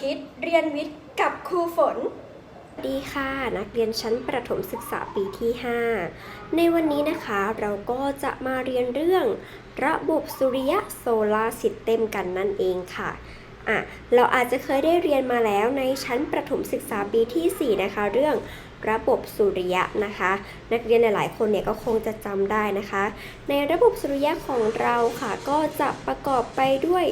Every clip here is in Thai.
คิดเรียนวิทย์กับครูฝน ดีค่ะนักเรียนชั้นประถมศึกษาปีที่ 5 ในวันนี้นะคะเราก็จะมาเรียนเรื่อง ระบบสุริยะโซลาร์ซิสเต็มกันนั่นเองค่ะอะ เราอาจจะเคยได้เรียนมาแล้วในชั้นประถมศึกษาปีที่ 4 นะคะ เรื่องระบบสุริยะนะคะ นักเรียนหลายๆคนเนี่ยก็คงจะจำได้นะคะ ในระบบสุริยะของเราค่ะ ก็จะประกอบไปด้วย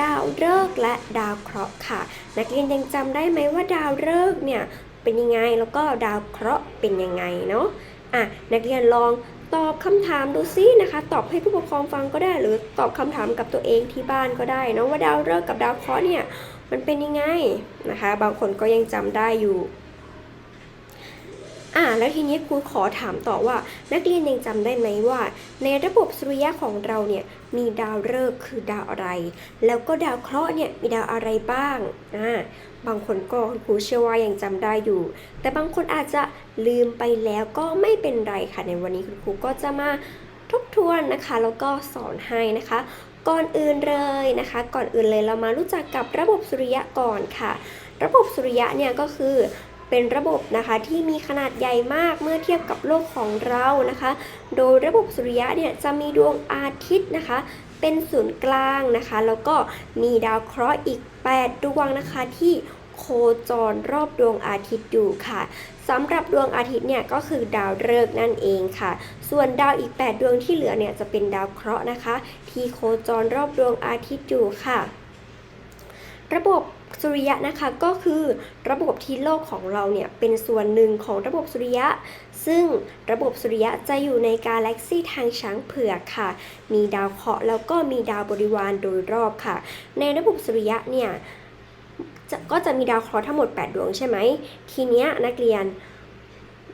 ดาวฤกษ์และดาวเคราะห์ค่ะ นักเรียนยังจำได้ไหมว่าดาวฤกษ์เนี่ยเป็นยังไงแล้วก็ดาวเคราะห์เป็นยังไงเนาะอะนักเรียนลองตอบคำถามดูซินะคะ ตอบให้ผู้ปกครองฟังก็ได้ หรือตอบคำถามกับตัวเองที่บ้านก็ได้เนาะว่าดาวฤกษ์กับดาวเคราะห์เนี่ยมันเป็นยังไงนะคะ บางคนก็ยังจำได้อยู่ อ่าแล้วทีนี้ครูขอถามต่อว่า นักเรียนยังจำได้ไหมว่า ในระบบสุริยะของเราเนี่ยมีดาวฤกษ์คือดาวอะไร แล้วก็ดาวเคราะห์เนี่ยมีดาวอะไรบ้างอ่าบางคนก็คุณครูเชื่อว่ายังจำได้อยู่ แต่บางคนอาจจะลืมไปแล้วก็ไม่เป็นไรค่ะในวันนี้คุณครูก็จะมาทบทวนนะคะ แล้วก็สอนให้นะคะ ก่อนอื่นเลยนะคะ ก่อนอื่นเลยเรามารู้จักกับระบบสุริยะก่อนค่ะ ระบบสุริยะเนี่ยก็คือ เป็นระบบนะคะที่มีขนาดใหญ่มากเมื่อเทียบกับโลกของเรานะคะ โดยระบบสุริยะเนี่ยจะมีดวงอาทิตย์นะคะ เป็นศูนย์กลางนะคะ แล้วก็มีดาวเคราะห์อีก 8 ดวงนะคะที่โคจรรอบดวงอาทิตย์อยู่ค่ะสำหรับดวงอาทิตย์เนี่ยก็คือดาวฤกษ์นั่นเองค่ะ ส่วนดาวอีก 8 ดวงที่เหลือเนี่ยจะเป็นดาวเคราะห์นะคะ ที่โคจรรอบดวงอาทิตย์อยู่ค่ะ ระบบ สุริยะนะคะก็คือระบบที่โลกของเราเนี่ยเป็นส่วนหนึ่งของระบบสุริยะ ซึ่งระบบสุริยะจะอยู่ในกาแล็กซีทางช้างเผือกค่ะ มีดาวเคราะห์แล้วก็มีดาวบริวารโดยรอบค่ะ ในระบบสุริยะเนี่ยก็จะมีดาวเคราะห์ทั้งหมด 8 ดวงใช่ไหม ทีเนี้ยนักเรียน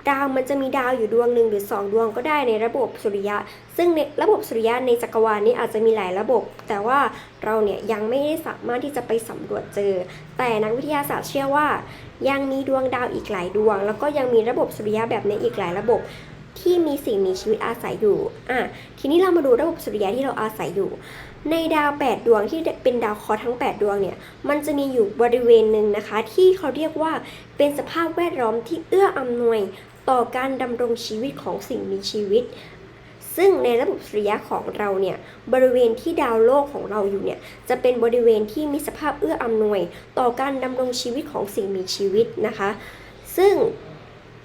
ดาวมันจะมีดาวอยู่ดวงหนึ่งหรือ 2 ดวงก็ได้ในระบบสุริยะ ซึ่งในระบบสุริยะในจักรวาลนี้อาจจะมีหลายระบบ แต่ว่าเราเนี่ยยังไม่ได้สามารถที่จะไปสำรวจเจอ แต่นักวิทยาศาสตร์เชื่อว่า ยังมีดวงดาวอีกหลายดวง แล้วก็ยังมีระบบสุริยะแบบในอีกหลายระบบที่มีสิ่งมีชีวิตอาศัยอยู่อะทีนี้เรามาดูระบบสุริยะที่เราอาศัยอยู่ ในดาว 8 ดวงที่เป็นดาวเคราะห์ทั้ง 8 ดวงเนี่ย มันจะมีอยู่บริเวณหนึ่งนะคะ ที่เขาเรียกว่าเป็นสภาพแวดล้อมที่เอื้ออำนวย ต่อการดำรงชีวิตของสิ่งมีชีวิต ซึ่งในระบบสุริยะของเราเนี่ยบริเวณที่ดาวโลกของเราอยู่เนี่ยจะเป็นบริเวณที่มีสภาพเอื้ออำนวย ต่อการดำรงชีวิตของสิ่งมีชีวิตนะคะ ซึ่ง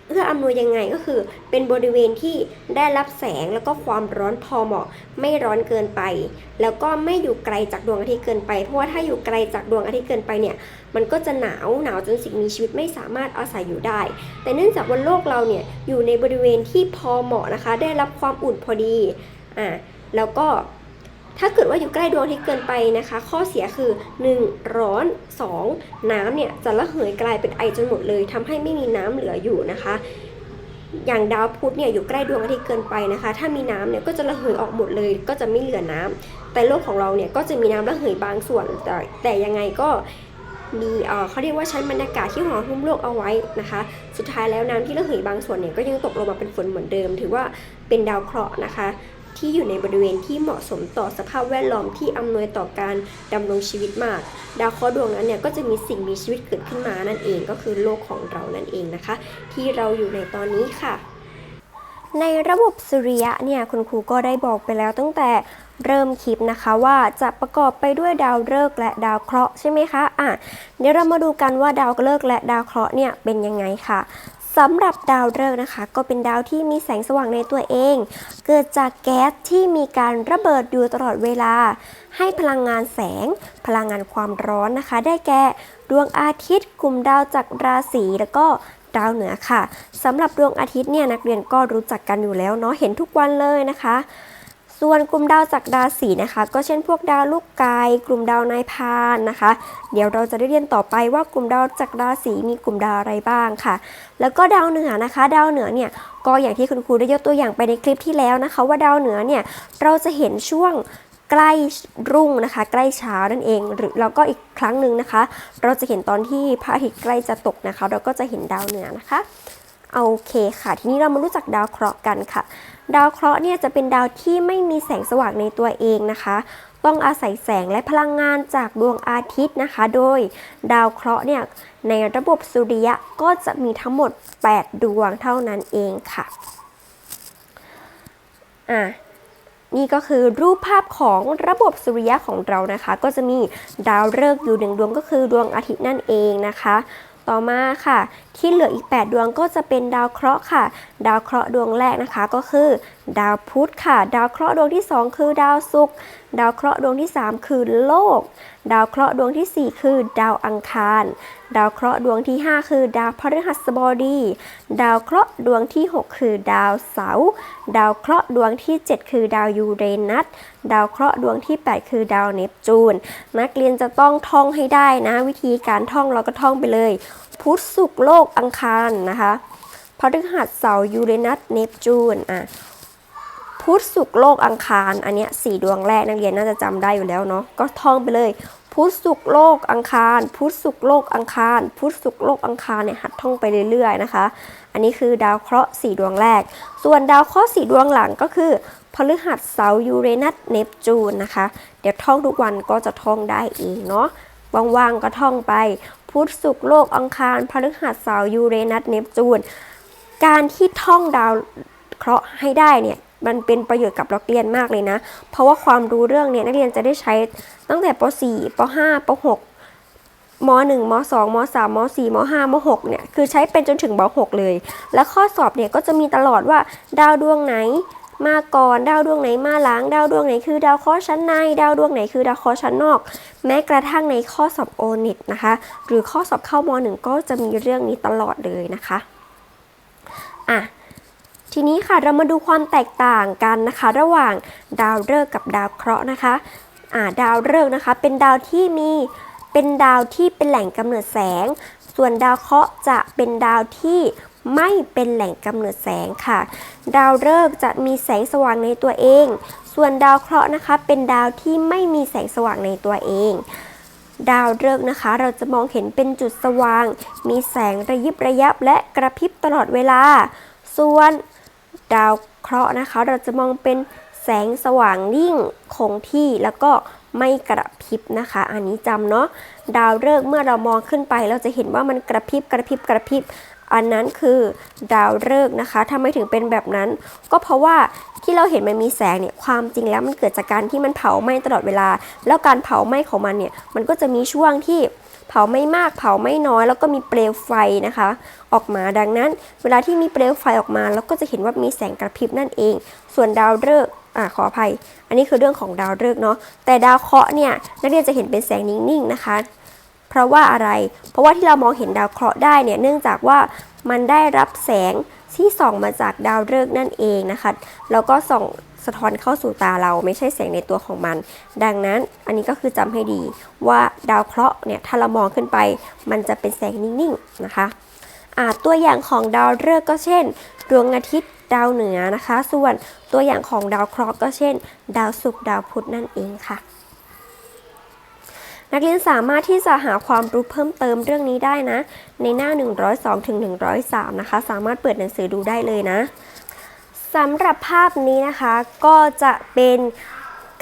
เอื้ออำนวยยังไงก็คือ เป็นบริเวณที่ได้รับแสงแล้วก็ความร้อนพอเหมาะ ไม่ร้อนเกินไป แล้วก็ไม่อยู่ไกลจากดวงอาทิตย์เกินไป เพราะว่าถ้าอยู่ไกลจากดวงอาทิตย์เกินไปเนี่ย มันก็จะหนาวหนาวจนสิ่งมีชีวิตไม่สามารถอาศัยอยู่ได้ แต่เนื่องจากว่าโลกเราเนี่ยอยู่ในบริเวณที่พอเหมาะนะคะ ได้รับความอุ่นพอดีอ่าแล้วก็ถ้าเกิดว่าอยู่ใกล้ดวงอาทิตย์เกินไปนะคะ ข้อเสียคือ 1. ร้อน 2. น้ำเนี่ยจะระเหยกลายเป็นไอจนหมดเลยทำให้ไม่มีน้ำเหลืออยู่นะคะ อย่างดาวพุธเนี่ยอยู่ใกล้ดวงอาทิตย์เกินไปนะคะ ถ้ามีน้ำเนี่ยก็จะระเหยออกหมดเลย ก็จะไม่เหลือน้ำแต่โลกของเราเนี่ยก็จะมีน้ำระเหยบางส่วนแต่แต่ยังไงก็ มีเขาเรียกว่าชั้นบรรยากาศที่ห่อหุ้มโลกเอาไว้นะคะ สุดท้ายแล้วน้ำที่ระเหยบางส่วนเนี่ยก็ยังตกลงมาเป็นฝนเหมือนเดิม ถือว่าเป็นดาวเคราะห์นะคะ ที่อยู่ในบริเวณที่เหมาะสมต่อสภาพแวดล้อมที่อำนวยต่อการดำรงชีวิตมาก ดาวเคราะห์ดวงนั้นเนี่ยก็จะมีสิ่งมีชีวิตเกิดขึ้นมานั่นเองก็คือโลกของเรานั่นเองนะคะ ที่เราอยู่ในตอนนี้ค่ะ ในระบบสุริยะเนี่ยคุณครูก็ได้บอกไปแล้วตั้งแต่เริ่มคลิปนะคะว่าจะประกอบไปด้วยดาวฤกษ์และดาวเคราะห์ใช่ไหมคะอะเดี๋ยวเรามาดูกันว่าดาวฤกษ์และดาวเคราะห์เนี่ยเป็นยังไงค่ะสำหรับดาวฤกษ์นะคะ ก็เป็นดาวที่มีแสงสว่างในตัวเอง เกิดจากแก๊สที่มีการระเบิดอยู่ตลอดเวลา ให้พลังงานแสง พลังงานความร้อนนะคะ ได้แก่ดวงอาทิตย์กลุ่มดาวจากราศีแล้วก็ ดาวเหนือค่ะสำหรับดวงอาทิตย์เนี่ยนักเรียนก็รู้จักกันอยู่แล้วเนาะเห็นทุกวันเลยนะคะ ส่วนกลุ่มดาวจากราศีนะคะ ก็เช่นพวกดาวลูกไก่กลุ่มดาวนายพานนะคะ เดี๋ยวเราจะได้เรียนต่อไปว่ากลุ่มดาวจากราศีมีกลุ่มดาวอะไรบ้างค่ะ แล้วก็ดาวเหนือนะคะ ดาวเหนือเนี่ยก็อย่างที่คุณครูได้ยกตัวอย่างไปในคลิปที่แล้วนะคะ ว่าดาวเหนือเนี่ยเราจะเห็นช่วง ใกล้รุ่งนะคะ ใกล้เช้านั่นเอง หรือเราก็อีกครั้งหนึ่งนะคะ เราจะเห็นตอนที่พระอาทิตย์ใกล้จะตกนะคะ เราก็จะเห็นดาวเหนือนะคะโอเคค่ะ ทีนี้เรามารู้จักดาวเคราะห์กันค่ะ ดาวเคราะห์เนี่ยจะเป็นดาวที่ไม่มีแสงสว่างในตัวเองนะคะ ต้องอาศัยแสงและพลังงานจากดวงอาทิตย์นะคะ โดยดาวเคราะห์เนี่ยในระบบสุริยะก็จะมีทั้งหมด 8 ดวงเท่านั้นเองค่ะอะ นี่ก็คือรูปภาพของระบบสุริยะของเรานะคะ ก็จะมีดาวฤกษ์อยู่หนึ่งดวงก็คือดวงอาทิตย์นั่นเองนะคะ ต่อมาค่ะที่เหลืออีก 8 ดวงก็จะเป็นดาวเคราะห์ค่ะ ดาวเคราะห์ดวงแรกนะคะก็คือ ดาวพุธค่ะ ดาวเคราะห์ดวงที่ 2 คือดาวศุกร์ ดาวเคราะห์ดวงที่ 3 คือโลก ดาวเคราะห์ดวงทีสี่ 4 คือ ดาวอังคาร ดาวเคราะห์ดวงที่ 5 คือ ดาวพฤหัสบดี ดาวเคราะห์ดวงที่ 6 คือ ดาวเสาร์ ดาวเคราะห์ดวงที่ 7 คือดาวยูเรนัส ดาวเคราะห์ดวงที่ 8 คือดาวเนปจูน นักเรียนจะต้องท่องให้ได้นะ วิธีการท่องเราก็ท่องไปเลย พุธศุกร์โลกอังคารนะคะพฤหัสเสาร์ยูเรนัสเนปจูนอะพุธศุกร์โลกอังคาร อันเนี้ยสี่ดวงแรกนักเรียนน่าจะจำได้อยู่แล้วเนาะก็ท่องไปเลย พุธศุกร์โลกอังคาร พุธศุกร์โลกอังคาร พุธศุกร์โลกอังคารเนี่ยหัดท่องไปเรื่อยๆนะคะ อันนี้คือดาวเคราะห์สี่ดวงแรก ส่วนดาวเคราะห์สี่ดวงหลังก็คือพฤหัสเสาร์ยูเรนัสเนปจูนนะคะ เดี๋ยวท่องทุกวันก็จะท่องได้เองเนาะว่างๆก็ท่องไป พุธศุกร์โลกอังคารพฤหัสเสาร์ยูเรนัสเนปจูน การที่ท่องดาวเคราะห์ให้ได้เนี่ยมันเป็นประโยชน์กับนักเรียนมากเลยนะ เพราะว่าความรู้เรื่องเนี่ยนักเรียนจะได้ใช้ตั้งแต่ป .4 ป .5 ป .6 ม .1 ม .2 ม .3 ม .4 ม .5 ม .6 เนี่ยคือใช้เป็นจนถึงม .6 เลย และข้อสอบเนี่ยก็จะมีตลอดว่าดาวดวงไหน มาก่อนดาวดวงไหนมาหลัง ดาวดวงไหนคือดาวเคราะห์ชั้นใน ดาวดวงไหนคือดาวเคราะห์ชั้นนอก แม้กระทั่งในข้อสอบโอเน็ตนะคะ หรือข้อสอบเข้าม .1 ก็จะมีเรื่องนี้ตลอดเลยนะคะอะทีนี้ค่ะเรามาดูความแตกต่างกันนะคะ ระหว่างดาวฤกษ์กับดาวเคราะห์นะคะอ่าดาวฤกษ์นะคะ เป็นดาวที่มีเป็นดาวที่เป็นแหล่งกำเนิดแสง ส่วนดาวเคราะห์จะเป็นดาวที่ ไม่เป็นแหล่งกำเนิดแสงค่ะ ดาวฤกษ์จะมีแสงสว่างในตัวเอง ส่วนดาวเคราะห์นะคะ เป็นดาวที่ไม่มีแสงสว่างในตัวเอง ดาวฤกษ์นะคะ เราจะมองเห็นเป็นจุดสว่าง มีแสงระยิบระยับและกระพริบตลอดเวลา ส่วนดาวเคราะห์นะคะ เราจะมองเป็นแสงสว่างนิ่งคงที่แล้วก็ไม่กระพริบนะคะ อันนี้จำเนาะดาวฤกษ์เมื่อเรามองขึ้นไป เราจะเห็นว่ามันกระพริบกระพริบกระพริบ อันนั้นคือดาวฤกษ์นะคะทำไมถึงเป็นแบบนั้น ก็เพราะว่าที่เราเห็นมันมีแสงเนี่ยความจริงแล้วมันเกิดจากการที่มันเผาไหม้ตลอดเวลา แล้วการเผาไหม้ของมันเนี่ยมันก็จะมีช่วงที่เผาไม่มากเผาไม่น้อยแล้วก็มีเปลวไฟนะคะ ออกมาดังนั้น เวลาที่มีเปลวไฟออกมาเราก็จะเห็นว่ามีแสงกระพริบนั่นเอง ส่วนดาวฤกษ์อ่าขออภัย อันนี้คือเรื่องของดาวฤกษ์เนาะแต่ดาวเคราะห์เนี่ยนักเรียนจะเห็นเป็นแสงนิ่งๆนะคะ เพราะว่าอะไร เพราะว่าที่เรามองเห็นดาวเคราะห์ได้เนี่ยเนื่องจากว่ามันได้รับแสงที่ส่องมาจากดาวฤกษ์นั่นเองนะคะ แล้วก็ส่องสะท้อนเข้าสู่ตาเราไม่ใช่แสงในตัวของมัน ดังนั้นอันนี้ก็คือจำให้ดีว่าดาวเคราะห์เนี่ยถ้าเรามองขึ้นไป มันจะเป็นแสงนิ่งๆนะคะอาตัวอย่างของดาวฤกษ์ก็เช่น ดวงอาทิตย์ดาวเหนือนะคะ ส่วนตัวอย่างของดาวเคราะห์ก็เช่น ดาวศุกร์ดาวพุธนั่นเองค่ะ นักเรียนสามารถที่จะหาความรู้เพิ่มเติมเรื่องนี้ได้นะ ในหน้า 102ถึง103 นะคะ สามารถเปิดหนังสือดูได้เลยนะสำหรับภาพนี้นะคะก็จะเป็น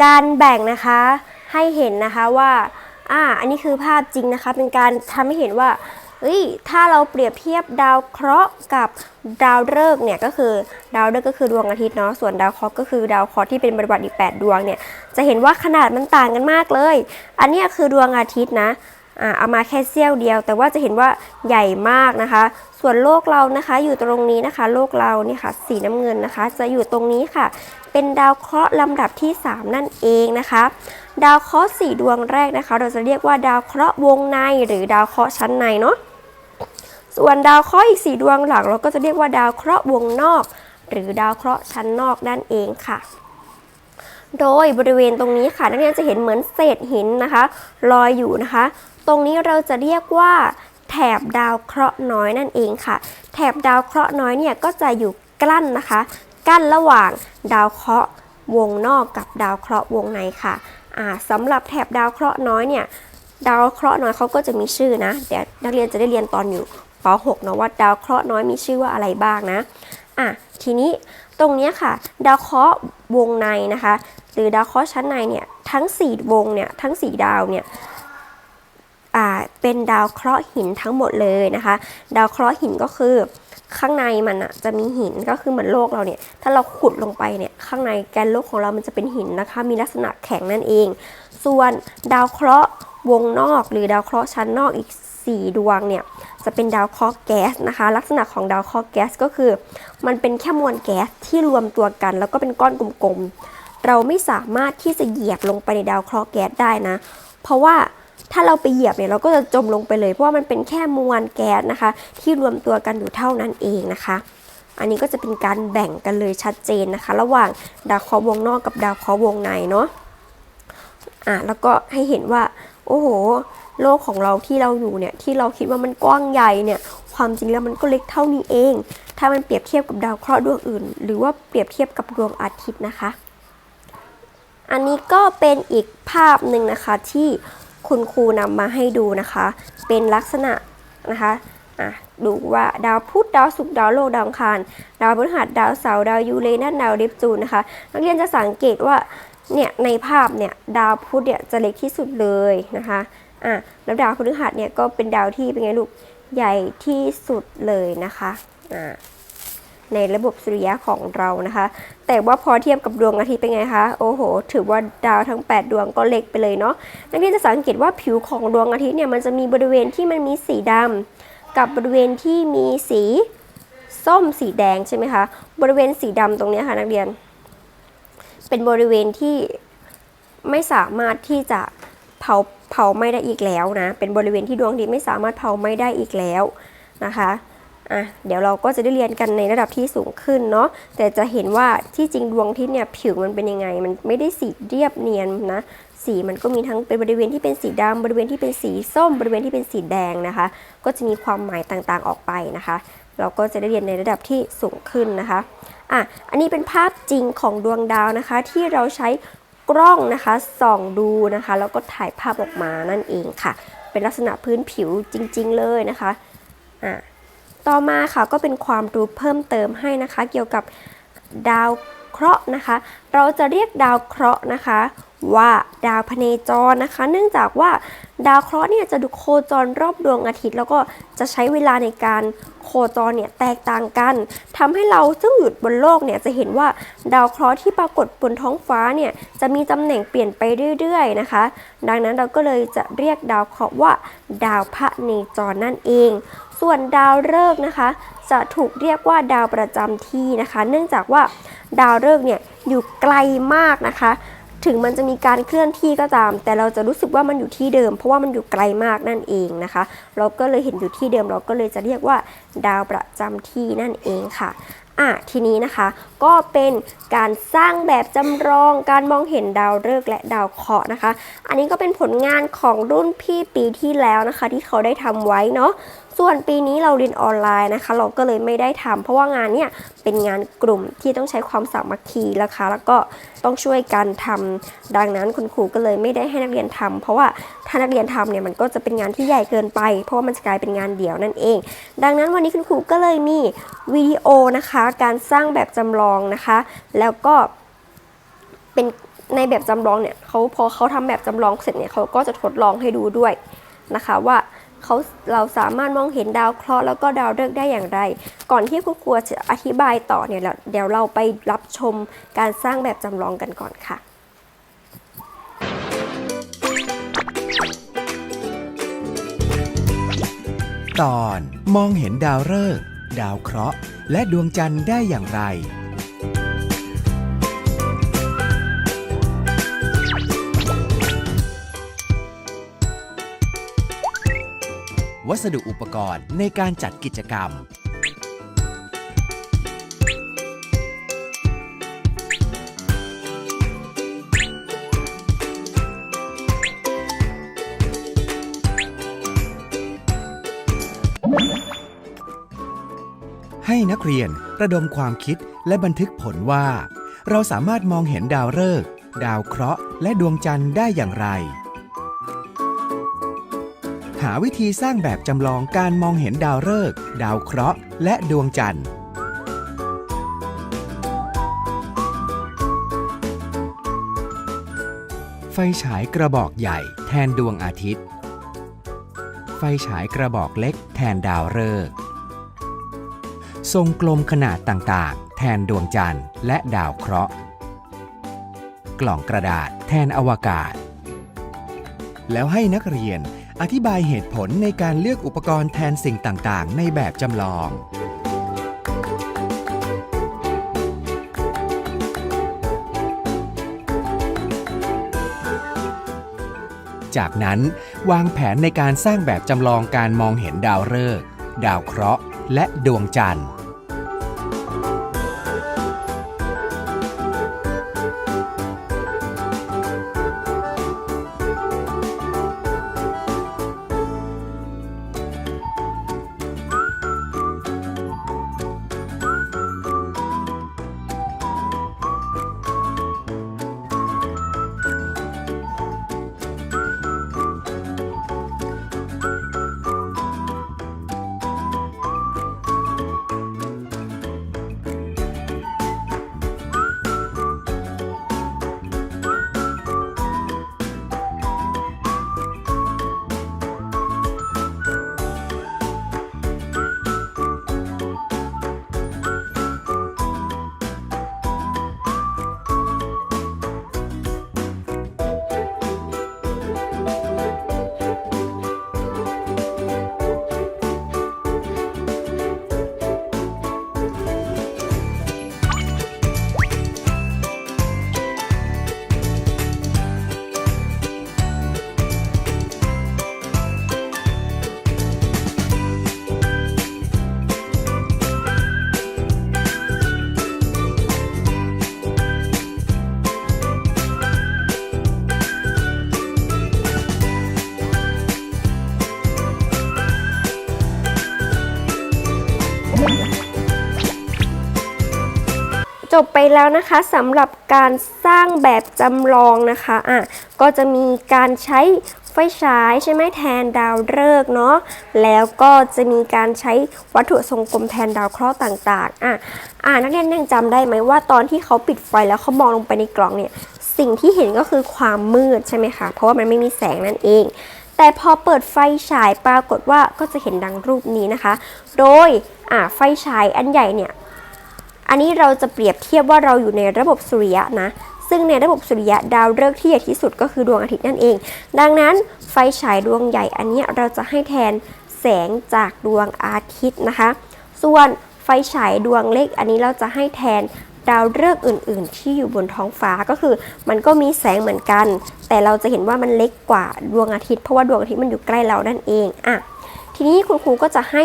การแบ่งนะคะให้เห็นนะคะว่าอ่าอันนี้คือภาพจริงนะคะ เป็นการทำให้เห็นว่า เฮ้ยถ้าเราเปรียบเทียบดาวเคราะห์กับดาวฤกษ์เนี่ยก็คือดาวฤกษ์ก็คือดวงอาทิตย์เนาะส่วนดาวเคราะห์ก็คือดาวเคราะห์ที่เป็นบริวารอีก 8 ดวงเนี่ยจะเห็นว่าขนาดมันต่างกันมากเลย อันนี้คือดวงอาทิตย์นะอ่าเอามาแค่เสี้ยวเดียว แต่ว่าจะเห็นว่าใหญ่มากนะคะ ส่วนโลกเรานะคะอยู่ตรงนี้นะคะ โลกเราเนี่ยค่ะสีน้ำเงินนะคะ จะอยู่ตรงนี้ค่ะ เป็นดาวเคราะห์ลำดับที่ 3 นั่นเองนะคะดาวเคราะห์สี่ดวงแรกนะคะ เราจะเรียกว่าดาวเคราะห์วงในหรือดาวเคราะห์ชั้นในเนาะ ส่วนดาวเคราะห์อีกสี่ดวงหลังเราก็จะเรียกว่าดาวเคราะห์วงนอก หรือดาวเคราะห์ชั้นนอกนั่นเองค่ะ โดยบริเวณตรงนี้ค่ะนักเรียนจะเห็นเหมือนเศษหินนะคะลอยอยู่นะคะ ตรงนี้เราจะเรียกว่าแถบดาวเคราะห์น้อยนั่นเองค่ะ แถบดาวเคราะห์น้อยเนี่ยก็จะอยู่กลั้นนะคะ กั้นระหว่างดาวเคราะห์วงนอกกับดาวเคราะห์วงในค่ะอ่าสำหรับแถบดาวเคราะห์น้อยเนี่ยดาวเคราะห์น้อยเขาก็จะมีชื่อนะเดี๋ยวนักเรียนจะได้เรียนตอนอยู่ ป .6 เนาะว่าดาวเคราะห์น้อยมีชื่อว่าอะไรบ้างนะอะทีนี้ตรงนี้ค่ะ ดาวเคราะห์วงในนะคะ หรือดาวเคราะห์ชั้นในเนี่ยทั้ง 4 วงเนี่ยทั้ง 4 ดาวเนี่ยอ่าเป็นดาวเคราะห์หินทั้งหมดเลยนะคะ ดาวเคราะห์หินก็คือข้างในมันอะจะมีหินก็คือเหมือนโลกเราเนี่ย ถ้าเราขุดลงไปเนี่ยข้างในแกนโลกของเรามันจะเป็นหินนะคะ มีลักษณะแข็งนั่นเอง ส่วนดาวเคราะห์วงนอกหรือดาวเคราะห์ชั้นนอกอีก 4 ดวงเนี่ยจะเป็นดาวเคราะห์แก๊สนะคะ ลักษณะของดาวเคราะห์แก๊สก็คือ มันเป็นแค่มวลแก๊สที่รวมตัวกัน แล้วก็เป็นก้อนกลมๆ เราไม่สามารถที่จะเหยียบลงไปในดาวเคราะห์แก๊สได้นะ เพราะว่าถ้าเราไปเหยียบเนี่ยเราก็จะจมลงไปเลย เพราะว่ามันเป็นแค่มวลแก๊สนะคะ ที่รวมตัวกันอยู่เท่านั้นเองนะคะ อันนี้ก็จะเป็นการแบ่งกันเลยชัดเจนนะคะ ระหว่างดาวเคราะห์วงนอกกับดาวเคราะห์วงในเนาะอะแล้วก็ให้เห็นว่าโอ้โห โลกของเราที่เราอยู่เนี่ยที่เราคิดว่ามันกว้างใหญ่เนี่ยความจริงแล้วมันก็เล็กเท่านี้เอง ถ้ามันเปรียบเทียบกับดาวเคราะห์ดวงอื่น หรือว่าเปรียบเทียบกับดวงอาทิตย์นะคะ อันนี้ก็เป็นอีกภาพหนึ่งนะคะที่คุณครูนำมาให้ดูนะคะ เป็นลักษณะนะคะอะดูว่าดาวพุธดาวศุกร์ดาวโลกดาวอังคาร ดาวพฤหัสดาวเสาร์ดาวยูเรนัสดาวเนปจูนนะคะ นักเรียนจะสังเกตว่าเนี่ยในภาพเนี่ยดาวพุธเนี่ยจะเล็กที่สุดเลยนะคะ อะแล้วดาวพฤหัสเนี่ยก็เป็นดาวที่เป็นไงลูกใหญ่ที่สุดเลยนะคะอ่าในระบบสุริยะของเรานะคะ แต่ว่าพอเทียบกับดวงอาทิตย์เป็นไงคะโอ้โห ถือว่าดาวทั้ง 8 ดวงก็เล็กไปเลยเนาะนักเรียนจะสังเกตว่าผิวของดวงอาทิตย์เนี่ยมันจะมีบริเวณที่มันมีสีดำกับบริเวณที่มีสีส้มสีแดงใช่ไหมคะบริเวณสีดำตรงนี้ค่ะนักเรียน เป็นบริเวณที่ไม่สามารถที่จะเผา เผาไหม้ได้อีกแล้วนะ เป็นบริเวณที่ดวงอาทิตย์ไม่สามารถเผาไหม้ได้อีกแล้วนะคะอะเดี๋ยวเราก็จะได้เรียนกันในระดับที่สูงขึ้นเนาะแต่จะเห็นว่าที่จริงดวงอาทิตย์เนี่ยผิวมันเป็นยังไง มันไม่ได้สีเรียบเนียนนะสีมันก็มีทั้งเป็นบริเวณที่เป็นสีดำบริเวณที่เป็นสีส้ม บริเวณที่เป็นสีแดงนะคะ ก็จะมีความหมายต่างๆออกไปนะคะ เราก็จะได้เรียนในระดับที่สูงขึ้นนะคะอะอันนี้เป็นภาพจริงของดวงดาวนะคะ ที่เราใช้ กล้องนะคะส่องดูนะคะ แล้วก็ถ่ายภาพออกมานั่นเองค่ะ เป็นลักษณะพื้นผิวจริง ๆ เลยนะคะอะต่อมาค่ะก็เป็นความรู้เพิ่มเติมให้นะคะ เกี่ยวกับดาวเคราะห์นะคะ เราจะเรียกดาวเคราะห์นะคะ ว่าดาวพเนจรนะคะ เนื่องจากว่าดาวเคราะห์เนี่ยจะดูโคจรรอบดวงอาทิตย์ แล้วก็จะใช้เวลาในการ โคจรเนี่ยแตกต่างกันทำให้เราซึ่งอยู่บนโลกเนี่ยจะเห็นว่าดาวเคราะห์ที่ปรากฏบนท้องฟ้าเนี่ยจะมีตำแหน่งเปลี่ยนไปเรื่อยๆนะคะ ดังนั้นเราก็เลยจะเรียกดาวเคราะห์ว่า ดาวพระเนจรนั่นเอง ส่วนดาวฤกษ์นะคะ จะถูกเรียกว่าดาวประจำที่นะคะ เนื่องจากว่าดาวฤกษ์เนี่ยอยู่ไกลมากนะคะ ถึงมันจะมีการเคลื่อนที่ก็ตาม แต่เราจะรู้สึกว่ามันอยู่ที่เดิม เพราะว่ามันอยู่ไกลมากนั่นเองนะคะ เราก็เลยเห็นอยู่ที่เดิมเราก็เลยจะเรียกว่าดาวประจำที่นั่นเองค่ะอะทีนี้นะคะก็เป็นการสร้างแบบจำลองการมองเห็นดาวฤกษ์และดาวเคราะห์นะคะ อันนี้ก็เป็นผลงานของรุ่นพี่ปีที่แล้วนะคะ ที่เขาได้ทำไว้เนาะ ส่วนปีนี้เราเรียนออนไลน์นะคะ เราก็เลยไม่ได้ทำเพราะว่างานเนี่ยเป็นงานกลุ่มที่ต้องใช้ความสามัคคีนะคะ แล้วก็ต้องช่วยกันทำดังนั้นคุณครูก็เลยไม่ได้ให้นักเรียนทำเพราะว่าถ้านักเรียนทำเนี่ยมันก็จะเป็นงานที่ใหญ่เกินไป เพราะว่ามันจะกลายเป็นงานเดี่ยวนั่นเอง ดังนั้นวันนี้คุณครูก็เลยมีวิดีโอนะคะ การสร้างแบบจำลองนะคะ แล้วก็เป็นในแบบจำลองเนี่ยเขาพอเขาทำแบบจำลองเสร็จเนี่ยเขาก็จะทดลองให้ดูด้วยนะคะว่า เขาเราสามารถมองเห็นดาวเคราะห์แล้วก็ดาวฤกษ์ได้อย่างไร ก่อนที่ครูครัวจะอธิบายต่อเนี่ยเราเดี๋ยวเราไปรับชมการสร้างแบบจำลองกันก่อนค่ะตอนมองเห็นดาวฤกษ์ดาวเคราะห์ และดวงจันทร์ได้อย่างไร วัสดุอุปกรณ์ในการจัดกิจกรรม ให้นักเรียนระดมความคิดและบันทึกผลว่า เราสามารถมองเห็นดาวฤกษ์ดาวเคราะห์ และดวงจันทร์ได้อย่างไร หาวิธีสร้างแบบจำลองการมองเห็นดาวฤกษ์ดาวเคราะห์ และดวงจันทร์ผฉายกระบอกใหญ่แทนดวงอาทิตย์ ไฟฉายกระบอกเล็กแทนดาวฤกษ์ทรงกลมขนาดต่างๆ แทนดวงจันทร์และดาวเคราะห์ กล่องกระดาษแทนอวกาศ แล้วให้นักเรียน อธิบายเหตุผลในการเลือกอุปกรณ์แทนสิ่งต่าง ๆ ในแบบจำลอง จากนั้นวางแผนในการสร้างแบบจำลองการมองเห็นดาวฤกษ์ ดาวเคราะห์ และดวงจันทร์ บไปแล้วนะคะสำหรับการสร้างแบบจำลองนะคะอะก็จะมีการใช้ไฟฉายใช่ไหมแทนดาวฤกษ์เนาะแล้วก็จะมีการใช้วัตถุทรงกลมแทนดาวเคราะห์ต่างๆอะอะนักเรียนยังจำได้ไหมว่าตอนที่เขาปิดไฟแล้วเขามองลงไปในกล่องเนี่ยสิ่งที่เห็นก็คือความมืดใช่ไหมคะเพราะว่ามันไม่มีแสงนั่นเอง แต่พอเปิดไฟฉายปรากฏว่าก็จะเห็นดังรูปนี้นะคะ โดยอะไฟฉายอันใหญ่เนี่ย อันนี้เราจะเปรียบเทียบว่าเราอยู่ในระบบสุริยะนะ ซึ่งในระบบสุริยะดาวฤกษ์ที่ใหญ่ที่สุดก็คือดวงอาทิตย์นั่นเอง ดังนั้นไฟฉายดวงใหญ่อันนี้เราจะให้แทนแสงจากดวงอาทิตย์นะคะ ส่วนไฟฉายดวงเล็ก อันนี้เราจะให้แทนดาวฤกษ์อื่น ๆ ที่อยู่บนท้องฟ้าก็คือ มันก็มีแสงเหมือนกัน แต่เราจะเห็นว่ามันเล็กกว่าดวงอาทิตย์เพราะว่าดวงอาทิตย์มันอยู่ใกล้เรานั่นเองอะทีนี้คุณครูก็จะให้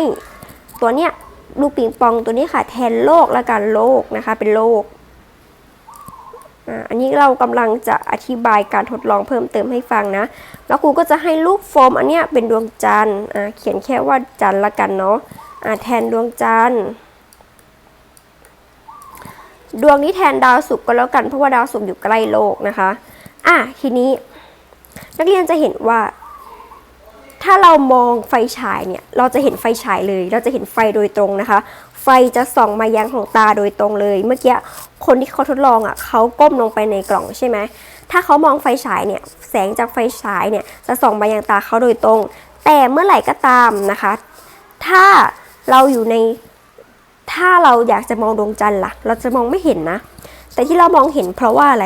ตัวเนี้ย ลูกปิงปองตัวนี้ค่ะ แทนโลกและการโลกนะคะ เป็นโลก อันนี้เรากำลังจะอธิบายการทดลองเพิ่มเติมให้ฟังนะ แล้วครูก็จะให้ลูกโฟมอันเนี้ยเป็นดวงจันทร์เขียนแค่ว่าจันทร์ละกันเนาะอ่าแทนดวงจันทร์ดวงนี้แทนดาวศุกร์ก็แล้วกันเพราะว่าดาวศุกร์อยู่ใกล้โลกนะคะ อะทีนี้ นักเรียนจะเห็นว่า ถ้าเรามองไฟฉายเนี่ย เราจะเห็นไฟฉายเลย เราจะเห็นไฟโดยตรงนะคะ ไฟจะส่องมายังของตาโดยตรงเลย เมื่อกี้คนที่เขาทดลองอะเขาก้มลงไปในกล่องใช่ไหม ถ้าเขามองไฟฉายเนี่ย แสงจากไฟฉายเนี่ยจะส่องมายังตาเขาโดยตรง แต่เมื่อไหร่ก็ตามนะคะ ถ้าเราอยู่ใน ถ้าเราอยากจะมองดวงจันทร์ล่ะ เราจะมองไม่เห็นนะ แต่ที่เรามองเห็นเพราะว่าอะไร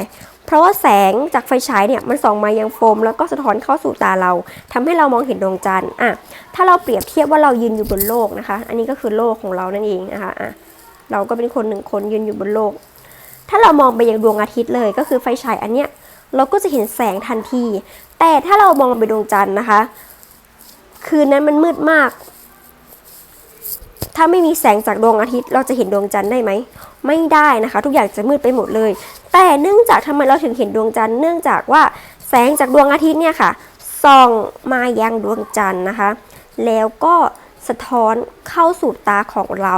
เพราะว่าแสงจากไฟฉายเนี่ยมันส่องมายังโฟม แล้วก็สะท้อนเข้าสู่ตาเราทำให้เรามองเห็นดวงจันทร์อะถ้าเราเปรียบเทียบว่าเรายืนอยู่บนโลกนะคะ อันนี้ก็คือโลกของเรานั่นเองนะคะอะเราก็เป็นคนหนึ่งคนยืนอยู่บนโลก ถ้าเรามองไปยังดวงอาทิตย์เลย ก็คือไฟฉายอันเนี้ยเราก็จะเห็นแสงทันที แต่ถ้าเรามองไปดวงจันทร์นะคะ คืนนั้นมันมืดมาก ถ้าไม่มีแสงจากดวงอาทิตย์ เราจะเห็นดวงจันทร์ได้ไหม ไม่ได้นะคะ ทุกอย่างจะมืดไปหมดเลย แต่เนื่องจากทำไมเราถึงเห็นดวงจันทร์เนื่องจากว่าแสงจากดวงอาทิตย์เนี่ยค่ะส่องมายังดวงจันทร์นะคะ แล้วก็สะท้อนเข้าสู่ตาของเรา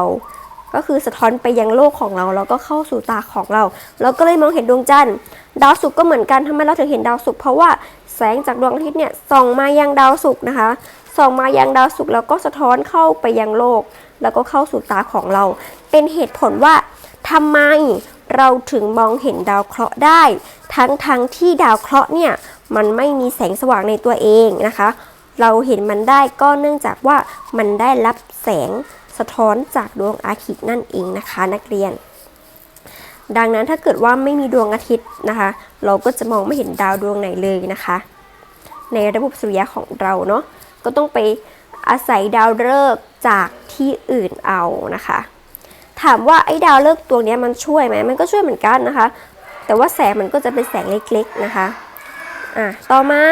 ก็คือสะท้อนไปยังโลกของเรา แล้วก็เข้าสู่ตาของเรา เราก็เลยมองเห็นดวงจันทร์ ดาวศุกร์ก็เหมือนกันทำไมเราถึงเห็นดาวศุกร์เพราะว่าแสงจากดวงอาทิตย์เนี่ยส่องมายังดาวศุกร์นะคะส่องมายังดาวศุกร์แล้วก็สะท้อนเข้าไปยังโลก แล้วก็เข้าสู่ตาของเรา เป็นเหตุผลว่าทำไม เราถึงมองเห็นดาวเคราะห์ได้ ทั้งทั้งที่ดาวเคราะห์เนี่ยมันไม่มีแสงสว่างในตัวเองนะคะ เราเห็นมันได้ก็เนื่องจากว่ามันได้รับแสงสะท้อนจากดวงอาทิตย์นั่นเองนะคะ นักเรียน ดังนั้นถ้าเกิดว่าไม่มีดวงอาทิตย์นะคะ เราก็จะมองไม่เห็นดาวดวงไหนเลยนะคะ ในระบบสุริยะของเราเนาะก็ต้องไปอาศัยดาวฤกษ์จากที่อื่นเอานะคะ ถามว่าไอ้ดาวฤกษ์ตัวนี้มันช่วยไหมมันก็ช่วยเหมือนกันนะคะ แต่ว่าแสงมันก็จะเป็นแสงเล็กๆนะคะอะต่อมา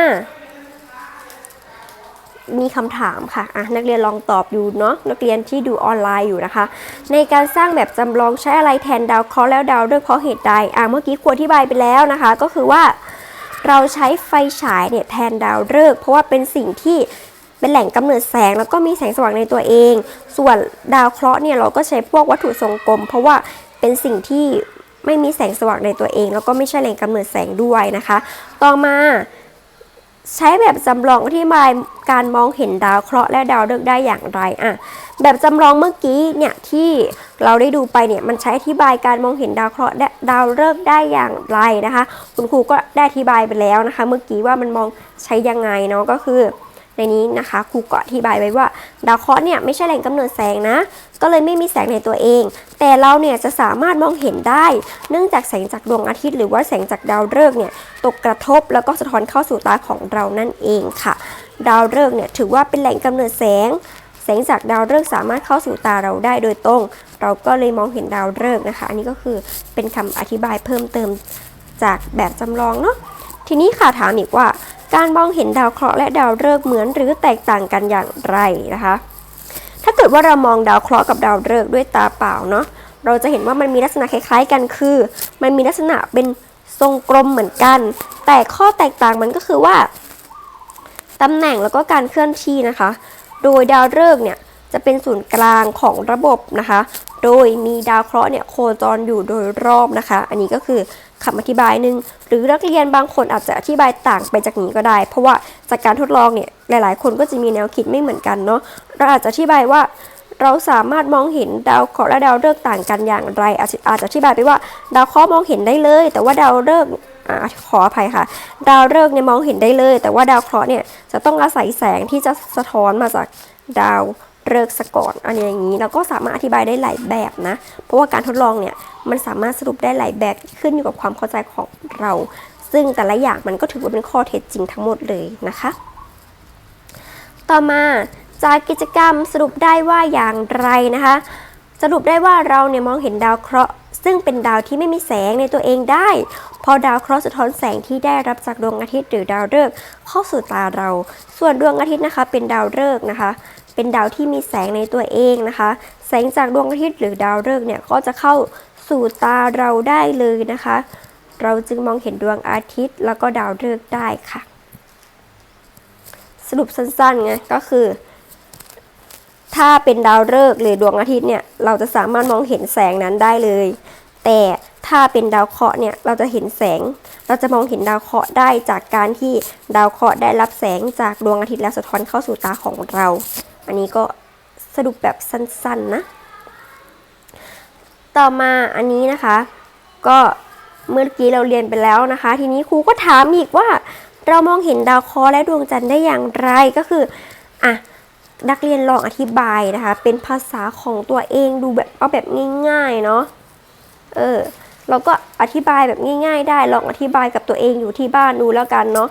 มีคำถามค่ะอะนักเรียนลองตอบดูเนาะนักเรียนที่ดูออนไลน์อยู่นะคะ ในการสร้างแบบจำลองใช้อะไรแทนดาวเคราะห์แล้วดาวฤกษ์เพราะเหตุใดอะเมื่อกี้ครูอธิบายไปแล้วนะคะ ก็คือว่าเราใช้ไฟฉายเนี่ยแทนดาวฤกษ์เพราะว่าเป็นสิ่งที่ เป็นแหล่งกำเนิดแสงแล้วก็มีแสงสว่างในตัวเอง ส่วนดาวเคราะห์เนี่ยเราก็ใช้พวกวัตถุทรงกลม เพราะว่าเป็นสิ่งที่ไม่มีแสงสว่างในตัวเอง แล้วก็ไม่ใช่แหล่งกำเนิดแสงด้วยนะคะ ต่อมาใช้แบบจำลองอธิบายการมองเห็นดาวเคราะห์และดาวฤกษ์ได้อย่างไรอะแบบจำลองเมื่อกี้เนี่ยที่เราได้ดูไปเนี่ยมันใช้อธิบายการมองเห็นดาวเคราะห์และดาวฤกษ์ได้อย่างไรนะคะ คุณครูก็ได้อธิบายไปแล้วนะคะ เมื่อกี้ว่ามันมองใช้ยังไงเนาะก็คือ ในนี้นะคะครูก็อธิบายไว้ว่า ดาวเคราะห์เนี่ยไม่ใช่แหล่งกำเนิดแสงนะ ก็เลยไม่มีแสงในตัวเอง แต่เราเนี่ยจะสามารถมองเห็นได้ เนื่องจากแสงจากดวงอาทิตย์ หรือว่าแสงจากดาวฤกษ์เนี่ยตกกระทบแล้วก็สะท้อนเข้าสู่ตาของเรานั่นเองค่ะ ดาวฤกษ์เนี่ยถือว่าเป็นแหล่งกำเนิดแสง แสงจากดาวฤกษ์สามารถเข้าสู่ตาเราได้โดยตรง เราก็เลยมองเห็นดาวฤกษ์นะคะ อันนี้ก็คือเป็นคำอธิบายเพิ่มเติมจากแบบจำลองเนาะทีนี้ค่ะถามอีกว่า การมองเห็นดาวเคราะห์และดาวฤกษ์เหมือนหรือแตกต่างกันอย่างไรนะคะ ถ้าเกิดว่าเรามองดาวเคราะห์กับดาวฤกษ์ด้วยตาเปล่าเนาะเราจะเห็นว่ามันมีลักษณะคล้าย ๆ กันคือ มันมีลักษณะเป็นทรงกลมเหมือนกัน แต่ข้อแตกต่างมันก็คือว่าตำแหน่งแล้วก็การเคลื่อนที่นะคะ โดยดาวฤกษ์เนี่ยจะเป็นศูนย์กลางของระบบนะคะ โดยมีดาวเคราะห์เนี่ยโคจรอยู่โดยรอบนะคะ อันนี้ก็คือ คำอธิบายหนึ่งหรือนักเรียนบางคนอาจจะอธิบายต่างไปจากนี้ก็ได้ เพราะว่าจากการทดลองเนี่ยหลาย ๆ คนก็จะมีแนวคิดไม่เหมือนกันเนาะเราอาจจะอธิบายว่าเราสามารถมองเห็นดาวเคราะห์และดาวฤกษ์ต่างกันอย่างไร อาจจะอาจจะอธิบายไปว่า ดาวเคราะห์มองเห็นได้เลย แต่ว่าดาวฤกษ์ขออภัยค่ะ ดาวฤกษ์เนี่ยมองเห็นได้เลย แต่ว่าดาวเคราะห์เนี่ยจะต้องอาศัยแสงที่จะสะท้อนมาจากดาวฤกษ์สก่อนอันนี้อย่างนี้เราก็สามารถอธิบายได้หลายแบบนะ เพราะว่าการทดลองเนี่ย มันสามารถสรุปได้หลายแบบขึ้นอยู่กับความเข้าใจของเรา ซึ่งแต่ละอย่างมันก็ถือว่าเป็นข้อเท็จจริงทั้งหมดเลยนะคะ ต่อมาจากกิจกรรมสรุปได้ว่าอย่างไรนะคะ สรุปได้ว่าเราเนี่ยมองเห็นดาวเคราะห์ซึ่งเป็นดาวที่ไม่มีแสงในตัวเองได้พราะดาวเคราะห์สะท้อนแสงที่ได้รับจากดวงอาทิตย์หรือดาวฤกษ์เข้าสู่ตาเรา ส่วนดวงอาทิตย์นะคะ เป็นดาวฤกษ์นะคะ เป็นดาวที่มีแสงในตัวเองนะคะ แสงจากดวงอาทิตย์หรือดาวฤกษ์เนี่ยก็จะเข้า สู่ตาเราได้เลยนะคะ เราจึงมองเห็นดวงอาทิตย์แล้วก็ดาวฤกษ์ได้ค่ะ สรุปสั้นๆไงก็คือ ถ้าเป็นดาวฤกษ์หรือดวงอาทิตย์เนี่ยเราจะสามารถมองเห็นแสงนั้นได้เลย แต่ถ้าเป็นดาวเคราะห์เนี่ยเราจะเห็นแสง เราจะมองเห็นดาวเคราะห์ได้จากการที่ดาวเคราะห์ได้รับแสงจากดวงอาทิตย์แล้วสะท้อนเข้าสู่ตาของเรา อันนี้ก็สรุปแบบสั้นๆนะ ต่อมาอันนี้นะคะ ก็เมื่อกี้เราเรียนไปแล้วนะคะ ทีนี้ครูก็ถามอีกว่า เรามองเห็นดาวเคราะห์และดวงจันทร์ได้อย่างไรก็คืออะนักเรียนลองอธิบายนะคะ เป็นภาษาของตัวเองดูแบบเอาแบบง่ายๆเนาะเออเราก็อธิบายแบบง่าย ๆ ได้ลองอธิบายกับตัวเองอยู่ที่บ้านดูแล้วกันเนาะ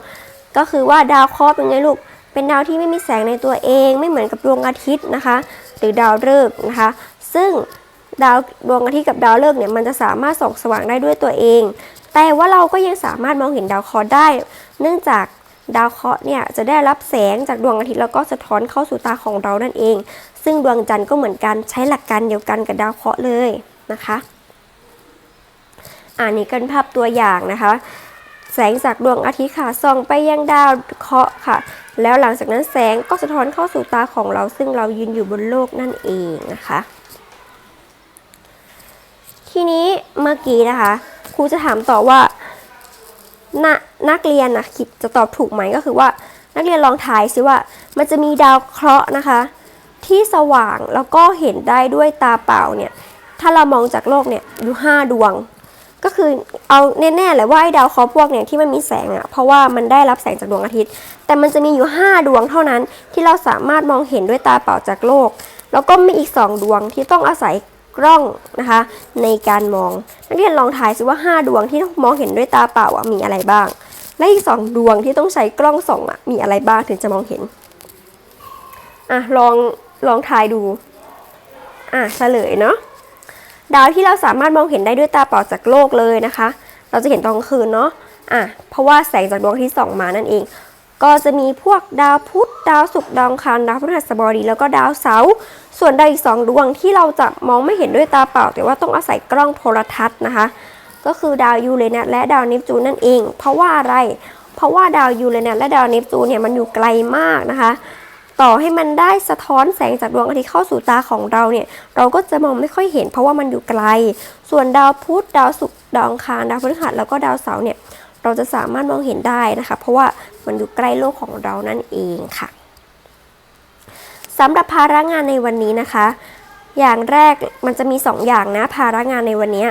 ก็คือว่าดาวเคราะห์เป็นไงลูกเป็นดาวที่ไม่มีแสงในตัวเอง ไม่เหมือนกับดวงอาทิตย์นะคะ หรือดาวฤกษ์นะคะ ซึ่ง ดาวดวงอาทิตย์กับดาวฤกษ์เนี่ยมันจะสามารถส่องสว่างได้ด้วยตัวเอง แต่ว่าเราก็ยังสามารถมองเห็นดาวเคราะห์ได้ เนื่องจากดาวเคราะห์เนี่ยจะได้รับแสงจากดวงอาทิตย์แล้วก็สะท้อนเข้าสู่ตาของเรานั่นเอง ซึ่งดวงจันทร์ก็เหมือนกันใช้หลักการเดียวกันกับดาวเคราะห์เลยนะคะอันนี้กันภาพตัวอย่างนะคะ แสงจากดวงอาทิตย์ค่ะส่องไปยังดาวเคราะห์ค่ะ แล้วหลังจากนั้นแสงก็สะท้อนเข้าสู่ตาของเราซึ่งเรายืนอยู่บนโลกนั่นเองนะคะ ทีนี้เมื่อกี้นะคะ ครูจะถามต่อว่าณนักเรียนนะคิดจะตอบถูกไหมก็คือว่า นักเรียนลองทายซิว่า มันจะมีดาวเคราะห์นะคะ ที่สว่างแล้วก็เห็นได้ด้วยตาเปล่าเนี่ยถ้าเรามองจากโลกเนี่ยอยู่ห้าดวง ก็คือเอาแน่ๆแหละว่าไอ้ดาวเคราะห์พวกเนี่ยที่มันมีแสงอะ่ะเพราะว่ามันได้รับแสงจากดวงอาทิตย์ แต่มันจะมีอยู่ 5 ดวงเท่านั้นที่เราสามารถมองเห็นด้วยตาเปล่าจากโลก แล้วก็มีอีก 2 ดวงที่ต้องอาศัย กล้องนะคะ ในการมองนักเรียนลองทายสิว่า 5 ดวงที่มองเห็นด้วยตาเปล่าอะมีอะไรบ้าง และอีก 2 ดวงที่ต้องใช้กล้องส่องอะมีอะไรบ้างถึงจะมองเห็นอะลองลองทายดูอะเฉลยเนาะดาวที่เราสามารถมองเห็นได้ด้วยตาเปล่าจากโลกเลยนะคะ เราจะเห็นตอนกลางคืนเนาะอะเพราะว่าแสงจากดวงที่ส่องมานั่นเอง ก็จะมีพวกดาวพุธดาวศุกร์ดาวอังคารดาวพฤหัสบดี แล้วก็ดาวเสาร์ส่วนดาวอีกสองดวงที่เราจะมองไม่เห็นด้วยตาเปล่า แต่ว่าต้องอาศัยกล้องโทรทัศน์นะคะ ก็คือดาวยูเรนัสและดาวเนปจูนนั่นเอง เพราะว่าอะไร เพราะว่าดาวยูเรนัสและดาวเนปจูนเนี่ยมันอยู่ไกลมากนะคะต่อให้มันได้สะท้อนแสงจากดวงอาทิตย์เข้าสู่ตาของเราเนี่ย เราก็จะมองไม่ค่อยเห็นเพราะว่ามันอยู่ไกล ส่วนดาวพุธดาวศุกร์ดาวอังคารดาวพฤหัสแล้วก็ดาวเสาร์เนี่ย เราจะสามารถมองเห็นได้นะคะ เพราะว่ามันอยู่ใกล้โลกของเรานั่นเองค่ะสำหรับภาระงานในวันนี้นะคะ อย่างแรกมันจะมี 2 อย่างนะภาระงานในวันนี้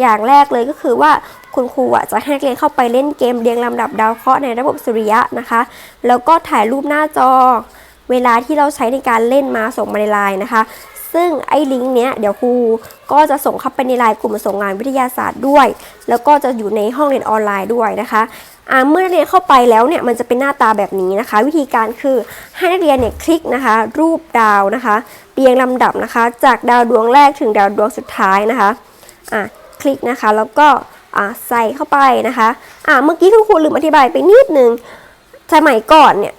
อย่างแรกเลยก็คือว่าคุณครูจะให้นักเรียนเข้าไปเล่นเกมเรียงลำดับดาวเคราะห์ในระบบสุริยะนะคะ แล้วก็ถ่ายรูปหน้าจอ เวลาที่เราใช้ในการเล่นมาส่งมาในไลน์นะคะ ซึ่งไอ้ลิงก์เนี้ยเดี๋ยวครูก็จะส่งเข้าไปในไลน์กลุ่มส่งงานวิทยาศาสตร์ด้วย แล้วก็จะอยู่ในห้องเรียนออนไลน์ด้วยนะคะอ่าเมื่อนักเรียนเข้าไปแล้วเนี่ยมันจะเป็นหน้าตาแบบนี้นะคะ วิธีการคือให้นักเรียนเนี่ยคลิกนะคะ รูปดาวนะคะเรียงลำดับนะคะ จากดาวดวงแรกถึงดาวดวงสุดท้ายนะคะอะคลิกนะคะแล้วก็อะใส่เข้าไปนะคะอะเมื่อกี้คุณครูลืมอธิบายไปนิดนึงสมัยก่อนเนี่ย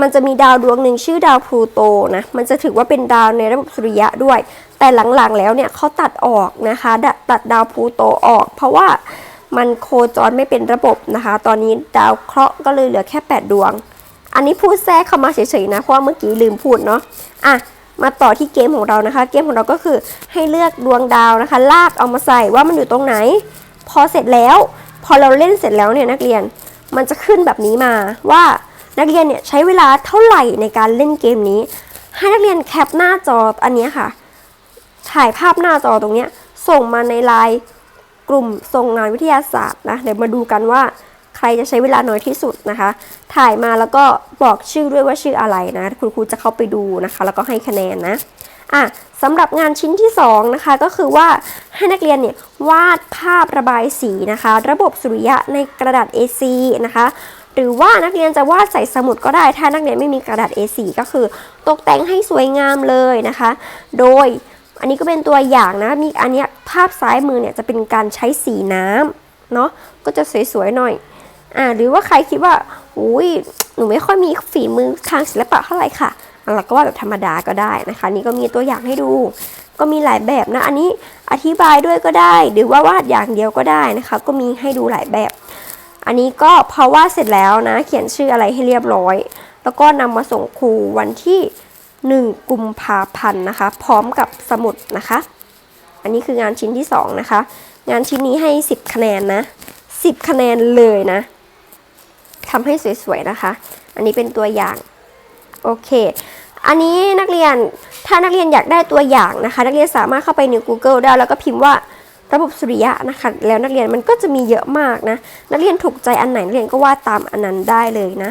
มันจะมีดาวดวงหนึ่งชื่อดาวพลูโตนะ มันจะถือว่าเป็นดาวในระบบสุริยะด้วย แต่หลังๆแล้วเนี่ยเขาตัดออกนะคะดตัดดาวพลูโตออก เพราะว่ามันโคจรไม่เป็นระบบนะคะ ตอนนี้ดาวเคราะห์ก็เลยเหลือแค่ 8 ดวง อันนี้พูดแทรกเข้ามาเฉยๆนะ เพราะว่าเมื่อกี้ลืมพูดเนาะ อะ มาต่อที่เกมของเรานะคะ เกมของเราก็คือให้เลือกดวงดาวนะคะ ลากเอามาใส่ว่ามันอยู่ตรงไหน พอเสร็จแล้ว พอเราเล่นเสร็จแล้วเนี่ยนักเรียน มันจะขึ้นแบบนี้มาว่า นักเรียนเนี่ยใช้เวลาเท่าไหร่ในการเล่นเกมนี้ ให้นักเรียนแคปหน้าจออันนี้ค่ะ ถ่ายภาพหน้าจอตรงนี้ส่งมาในไลน์กลุ่มส่งงานวิทยาศาสตร์นะเดี๋ยวมาดูกันว่าใครจะใช้เวลาน้อยที่สุดนะคะ ถ่ายมาแล้วก็บอกชื่อด้วยว่าชื่ออะไรนะ คุณครูจะเข้าไปดูนะคะ แล้วก็ให้คะแนนนะอะสำหรับงานชิ้นที่ 2 นะคะ ก็คือว่าให้นักเรียนเนี่ยวาดภาพระบายสีนะคะ ระบบสุริยะในกระดาษ A4 นะคะ หรือว่านักเรียนจะวาดใส่สมุดก็ได้ ถ้านักเรียนไม่มีกระดาษ A4 ก็คือ ตกแต่งให้สวยงามเลยนะคะ โดยอันนี้ก็เป็นตัวอย่างนะ มีอันนี้ภาพซ้ายมือเนี่ยจะเป็นการใช้สีน้ำเนาะ ก็จะสวยๆหน่อย อ่า หรือว่าใครคิดว่า อุ้ย หนูไม่ค่อยมีฝีมือทางศิลปะเท่าไหร่ค่ะเราก็วาดแบบธรรมดาก็ได้นะคะ นี่ก็มีตัวอย่างให้ดู ก็มีหลายแบบนะ อันนี้อธิบายด้วยก็ได้ หรือว่าวาดอย่างเดียวก็ได้นะคะ ก็มีให้ดูหลายแบบ อันนี้ก็พอวาดเสร็จแล้วนะ เขียนชื่ออะไรให้เรียบร้อย แล้วก็นำมาส่งครูวันที่ 1 กุมภาพันธ์นะคะ พร้อมกับสมุดนะคะ อันนี้คืองานชิ้นที่ 2 นะคะ งานชิ้นนี้ให้ 10 คะแนนนะ 10 คะแนนเลยนะทำให้สวยๆนะคะ อันนี้เป็นตัวอย่าง โอเค อันนี้นักเรียนถ้านักเรียนอยากได้ตัวอย่างนะคะ นักเรียนสามารถเข้าไปใน Google ได้แล้วก็พิมพ์ว่า ระบบสุริยะนะคะ แล้วนักเรียนมันก็จะมีเยอะมากนะ นักเรียนถูกใจอันไหนนักเรียนก็วาดตามอันนั้นได้เลยนะ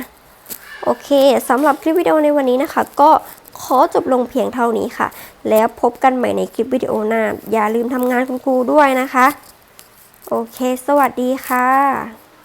โอเคสำหรับคลิปวิดีโอในวันนี้นะคะ ก็ขอจบลงเพียงเท่านี้ค่ะ แล้วพบกันใหม่ในคลิปวิดีโอหน้า อย่าลืมทำงานคุณครูด้วยนะคะ โอเค สวัสดีค่ะ